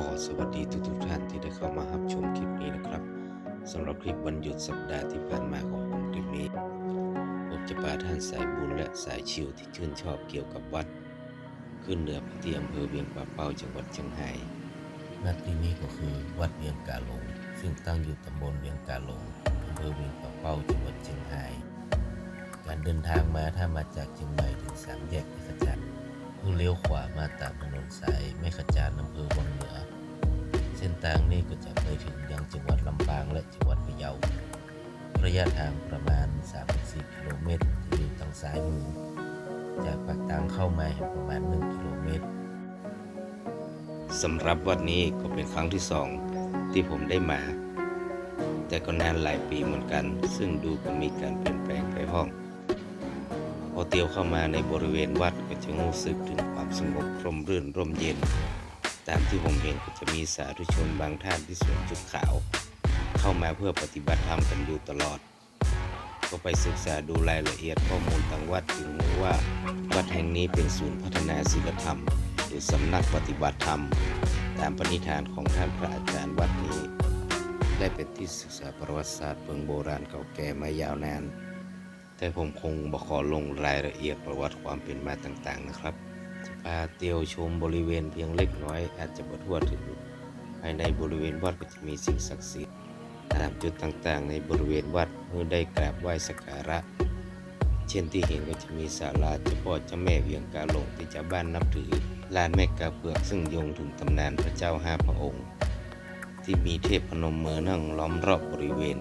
ก็สวัสดีทุกทุกๆท่านที่ได้เข้ามารับชมคลิปนี้นะครับสำหรับคลิปวันหยุดสัปดาห์ที่ผ่านมาของผมคลิปนี้ผมจะพาท่านสายบุญและสายชิวที่ชื่นชอบเกี่ยวกับวัด ขึ้นเหนือไปที่อำเภอเวียงป่าเป้าจังหวัดเชียงรายณที่นี้ก็คือวัดเวียงกาหลง ซึ่งตั้งอยู่ตำบลเวียงกาหลงอำเภอเวียงป่าเป้าจังหวัดเชียงรายการเดินทางมาถ้ามาจากเชียงใหม่ถึงสามแยกที่ขจัด เพื่อเลี้ยวขวามาตามถนนสายแม่ขจานอำเภอวังเหนือ เส้นทางนี้ก็จะไปถึงยังจังหวัดลำปางและจังหวัดพะเยา ระยะทางประมาณ 3-4 กิโลเมตรที่อยู่ทางซ้ายมือ จากปากทางเข้ามาประมาณ 1 กิโลเมตรสำหรับวัดนี้ก็เป็นครั้งที่สองที่ผมได้มา แต่ก็นานหลายปีเหมือนกัน ซึ่งดูก็มีการเปลี่ยนแปลงไปห้อง อเตียวเข้ามาในบริเวณวัดก็จะรู้สึกถึงความสงบร่มรื่นร่มเย็น ตามที่ผมเห็นก็จะมีสาธุชนบางท่านที่สวมชุดขาว เข้ามาเพื่อปฏิบัติธรรมกันอยู่ตลอด ก็ไปศึกษาดูรายละเอียดข้อมูลทางวัดจึงรู้ว่า วัดแห่งนี้เป็นศูนย์พัฒนาศีลธรรม หรือสำนักปฏิบัติธรรม ตามปณิธานของท่านพระอาจารย์วัดนี้ ได้เป็นที่ศึกษาประวัติศาสตร์เมืองโบราณเก่าแก่มายาวนาน แต่ผมคงบขอลงรายละเอียดประวัติความเป็นมาต่างๆนะครับจะพาเตียวชมบริเวณเพียงเล็กน้อยอาจจะบ่ทั่วถึง ภายในบริเวณวัดก็จะมีสิ่งศักดิ์สิทธิ์ตามจุดต่างๆ ในบริเวณวัดเมื่อได้กราบไหว้สักการะ เช่นที่เห็นก็จะมีศาลาเจ้าพ่อเจ้าแม่เวียงกาหลงที่ชาวบ้านนับถือลานแม่กาเปลือกซึ่งโยงถึงตำนานพระเจ้าห้าพระองค์ ที่มีเทพพนมมือนั่งล้อมรอบบริเวณ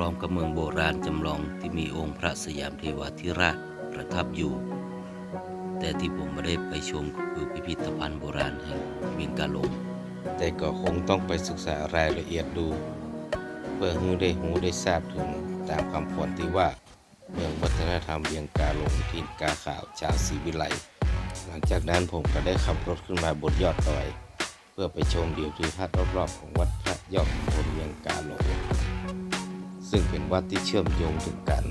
ร้อมกับเมืองโบราณจำลองที่มีองค์พระสยามเทวาธิราชประทับอยู่ แต่ที่ผมไม่ได้ไปชมก็คือพิพิธภัณฑ์โบราณแห่งเวียงกาหลง แต่ก็คงต้องไปศึกษารายละเอียดดู เพื่อให้ได้หูได้ทราบถึงตามคำพรที่ว่าเมืองวัฒนธรรมเวียงกาหลงทินกาขาวชาวศรีวิไลหลังจากนั้นผมก็ได้ขับรถขึ้นมาบนยอดดอย เพื่อไปชมวิวทิวทัศน์รอบๆของวัดพระยอดบนเวียงกาหลง ซึ่งเป็นวัดที่เชื่อมโยงถึงกัน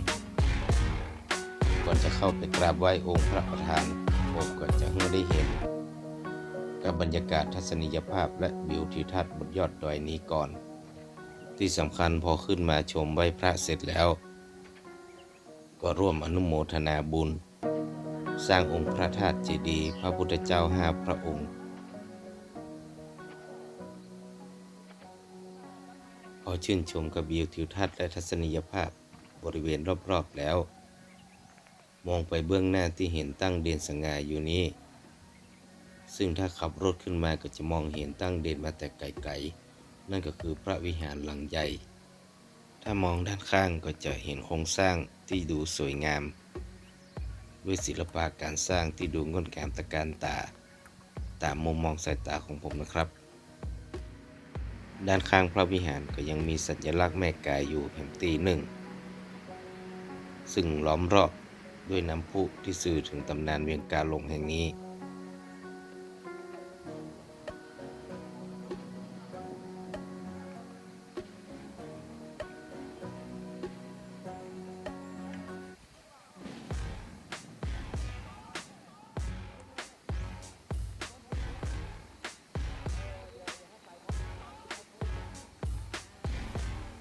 ก่อนจะเข้าไปกราบไหว้องค์พระประธานผมก็จะได้เห็น กับบรรยากาศทัศนียภาพและวิวทิวทัศน์บนยอดดอยนี้ก่อน ที่สำคัญพอขึ้นมาชมไหว้พระเสร็จแล้ว ก็ร่วมอนุโมทนาบุญ สร้างองค์พระธาตุเจดีย์พระพุทธเจ้าห้าพระองค์ อชื่นชมกับวิวทิวทัศน์และทัศนียภาพบริเวณรอบๆแล้ว มองไปเบื้องหน้าที่เห็นตั้งเด่นสง่าอยู่นี้ ซึ่งถ้าขับรถขึ้นมาก็จะมองเห็นตั้งเด่นมาแต่ไกลๆ นั่นก็คือพระวิหารหลังใหญ่ ถ้ามองด้านข้างก็จะเห็นโครงสร้างที่ดูสวยงาม ด้วยศิลปะการสร้างที่ดูงดงามตะการตา ตามมุมมองสายตาของผมนะครับ ด้านข้างพระวิหารก็ยังมีสัญลักษณ์แม่กายอยู่แห่งตีหนึ่ง ซึ่งล้อมรอบด้วยน้ำพุที่สื่อถึงตำนานเวียงกาลงแห่งนี้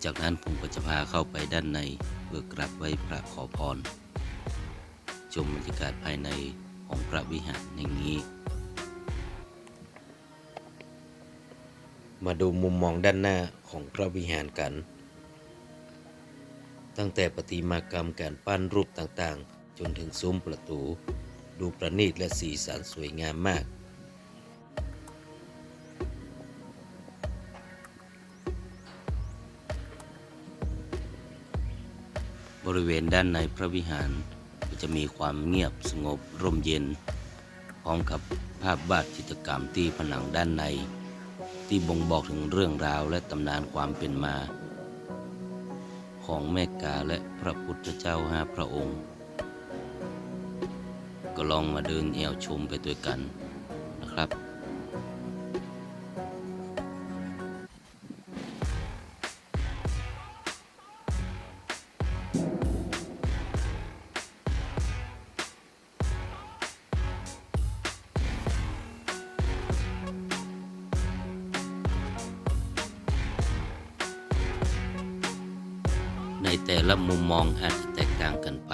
จากนั้นผมก็จะพาเข้าไปด้านในเพื่อกราบไหว้พระขอพร ชมบรรยากาศภายในของพระวิหารแห่งนี้ มาดูมุมมองด้านหน้าของพระวิหารกัน ตั้งแต่ประติมากรรมการปั้นรูปต่างๆ จนถึงซุ้มประตู ดูประณีตและสีสันสวยงามมาก บริเวณด้านในพระวิหารก็จะมีความเงียบสงบร่มเย็น พร้อมกับภาพวาดจิตรกรรมที่ผนังด้านใน ที่บ่งบอกถึงเรื่องราวและตำนานความเป็นมา ของแม่กาและพระพุทธเจ้าห้าพระองค์ ก็ลองมาเดินแอวชมไปด้วยกันนะครับ แต่ละมุมมองอาจจะแตกต่างกันไป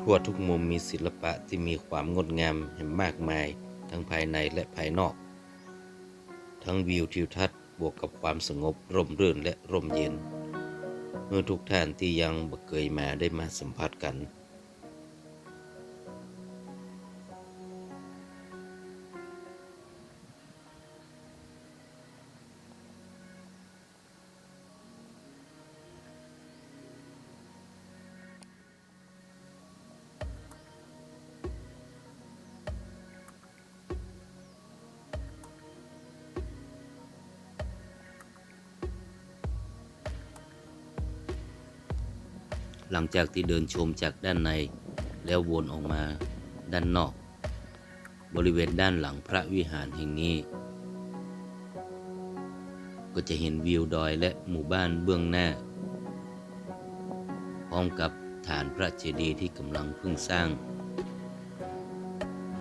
ทั่วทุกมุมมีศิลปะที่มีความงดงามเห็นมากมาย ทั้งภายในและภายนอก ทั้งวิวทิวทัศน์บวกกับความสงบร่มรื่นและร่มเย็น เมื่อทุกท่านที่ยังบ่เคยมาได้มาสัมผัสกัน หลังจากที่เดินชมจากด้านใน แล้ววนออกมาด้านนอก บริเวณด้านหลังพระวิหารแห่งนี้ ก็จะเห็นวิวดอยและหมู่บ้านเบื้องหน้า พร้อมกับฐานพระเจดีย์ที่กำลังเพิ่งสร้าง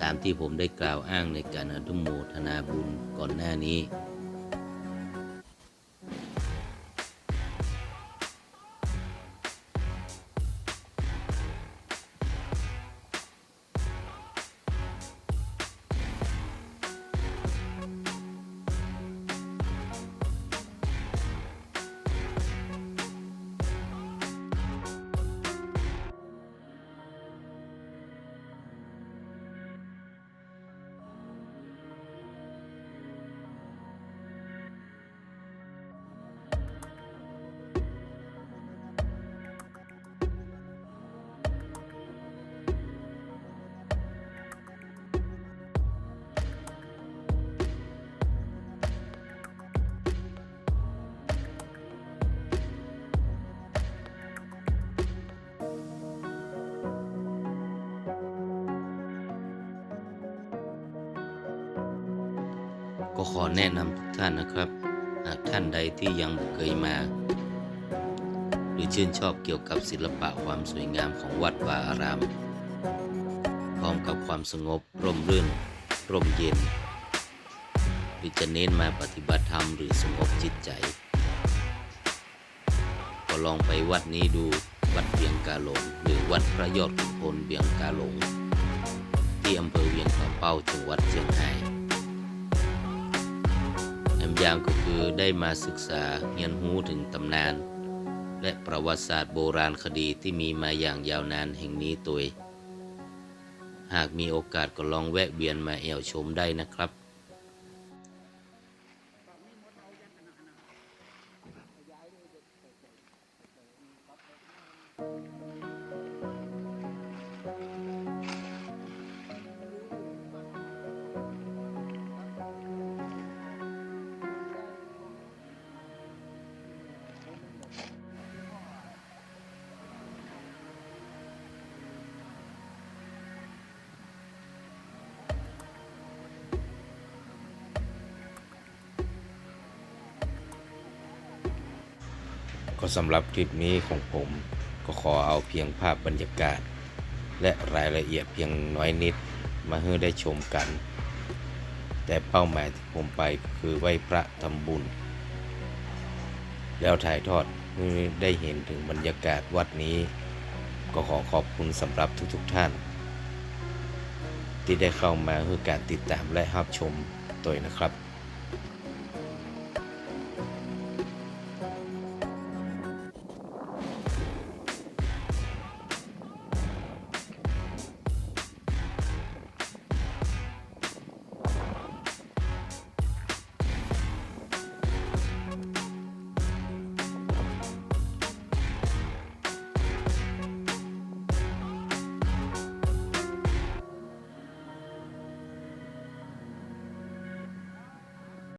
ตามที่ผมได้กล่าวอ้างในการอนุโมทนาบุญก่อนหน้านี้ ก็ขอแนะนำทุกท่านนะครับหากท่านใดที่ยังไม่เคยมา หรือชื่นชอบเกี่ยวกับศิลปะความสวยงามของวัดวาอาราม พร้อมกับความสงบร่มรื่น ร่มเย็น หรือจะเน้นมาปฏิบัติธรรมหรือสงบจิตใจก็ลองไปวัดนี้ดูวัดเวียงกาหลงหรือวัดพระยอดขุนพลเวียงกาหลงที่อำเภอเวียงป่าเป้าจังหวัดเชียงรายแอย่างก็คือได้มาศึกษาเรียนรู้ถึงตำนาน และประวัติศาสตร์โบราณคดีที่มีมาอย่างยาวนานแห่งนี้ตัวหากมีโอกาสก็ลองแวะเวียนมาแอวชมได้นะครับ ก็สำหรับคลิปนี้ของผมก็ขอเอาเพียงภาพบรรยากาศ และรายละเอียดเพียงน้อยนิดมาให้ได้ชมกัน แต่เป้าหมายที่ผมไปคือไหว้พระทำบุญ แล้วถ่ายทอดได้เห็นถึงบรรยากาศวัดนี้ ก็ขอขอบคุณสำหรับทุกๆท่าน ที่ได้เข้ามาเพื่อการติดตามและรับชมตัวนะครับ